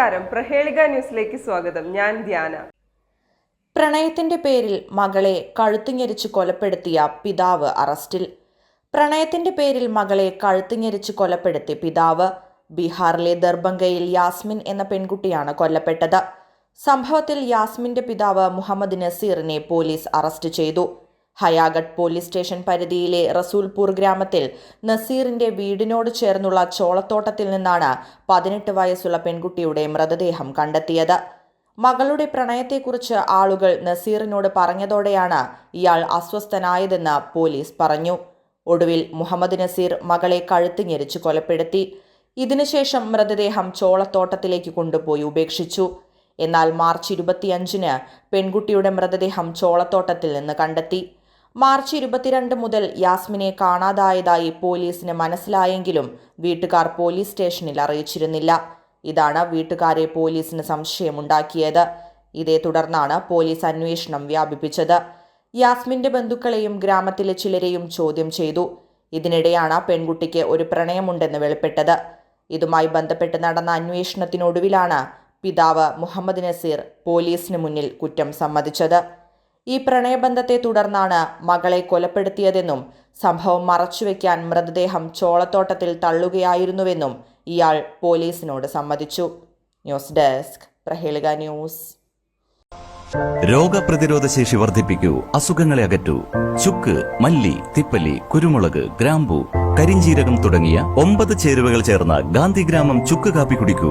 നമസ്കാരം. പ്രഹേളിക ന്യൂസിലേക്ക് സ്വാഗതം. ഞാൻ ധ്യാന. പ്രണയത്തിന്റെ പേരിൽ മകളെ കഴുത്തിങ്ങരിച്ച് കൊലപ്പെടുത്തിയ പിതാവ് അറസ്റ്റിൽ. പ്രണയത്തിന്റെ പേരിൽ മകളെ കഴുത്തിങ്ങരിച്ച് കൊലപ്പെടുത്തി പിതാവ് ബീഹാറിലെ ദർബംഗയിൽ യാസ്മിൻ എന്ന പെൺകുട്ടിയാണ് കൊല്ലപ്പെട്ടത്. സംഭവത്തിൽ യാസ്മിന്റെ പിതാവ് മുഹമ്മദ് നസീറിനെ പോലീസ് അറസ്റ്റ് ചെയ്തു. ഹയാഗഡ് പോലീസ് സ്റ്റേഷൻ പരിധിയിലെ റസൂൽപൂർ ഗ്രാമത്തിൽ നസീറിന്റെ വീടിനോട് ചേർന്നുള്ള ചോളത്തോട്ടത്തിൽ നിന്നാണ് പതിനെട്ട് വയസ്സുള്ള പെൺകുട്ടിയുടെ മൃതദേഹം കണ്ടെത്തിയത്. മകളുടെ പ്രണയത്തെക്കുറിച്ച് ആളുകൾ നസീറിനോട് പറഞ്ഞതോടെയാണ് ഇയാൾ അസ്വസ്ഥനായതെന്ന് പോലീസ് പറഞ്ഞു. ഒടുവിൽ മുഹമ്മദ് നസീർ മകളെ കഴുത്ത് ഞെരിച്ച് കൊലപ്പെടുത്തി. ഇതിനുശേഷം മൃതദേഹം ചോളത്തോട്ടത്തിലേക്ക് കൊണ്ടുപോയി ഉപേക്ഷിച്ചു. എന്നാൽ മാർച്ച് ഇരുപത്തിയഞ്ചിന് പെൺകുട്ടിയുടെ മൃതദേഹം ചോളത്തോട്ടത്തിൽ നിന്ന് കണ്ടെത്തി. മാർച്ച് ഇരുപത്തിരണ്ട് മുതൽ യാസ്മിനെ കാണാതായതായി പോലീസിന് മനസ്സിലായെങ്കിലും വീട്ടുകാർ പോലീസ് സ്റ്റേഷനിൽ അറിയിച്ചിരുന്നില്ല. ഇതാണ് വീട്ടുകാരെ പോലീസിന് സംശയമുണ്ടാക്കിയത്. ഇതേ തുടർന്നാണ് പോലീസ് അന്വേഷണം വ്യാപിപ്പിച്ചത്. യാസ്മിന്റെ ബന്ധുക്കളെയും ഗ്രാമത്തിലെ ചിലരെയും ചോദ്യം ചെയ്തു. ഇതിനിടെയാണ് പെൺകുട്ടിക്ക് ഒരു പ്രണയമുണ്ടെന്ന് വെളിപ്പെട്ടത്. ഇതുമായി ബന്ധപ്പെട്ട് നടന്ന അന്വേഷണത്തിനൊടുവിലാണ് പിതാവ് മുഹമ്മദ് നസീർ പോലീസിന് മുന്നിൽ കുറ്റം സമ്മതിച്ചത്. ഈ പ്രണയബന്ധത്തെ തുടർന്നാണ് മകളെ കൊലപ്പെടുത്തിയതെന്നും സംഭവം മറച്ചുവെക്കാൻ മൃതദേഹം ചോളത്തോട്ടത്തിൽ തള്ളുകയായിരുന്നുവെന്നും ഇയാൾ പോലീസിനോട് സമ്മതിച്ചു. News desk Prahelika news. രോഗപ്രതിരോധ ശേഷി വർദ്ധിപ്പിക്കൂ അസുഖങ്ങളെ അകറ്റൂ. ചുക്ക് മല്ലി തിപ്പല്ലി കുരുമുളക് ഗ്രാമ്പു കരിഞ്ചീരകം തുടങ്ങിയ ഒമ്പത് ചേരുവകൾ ചേർന്ന ഗാന്ധിഗ്രാമം ചുക്ക് കാപ്പി കുടിക്കൂ.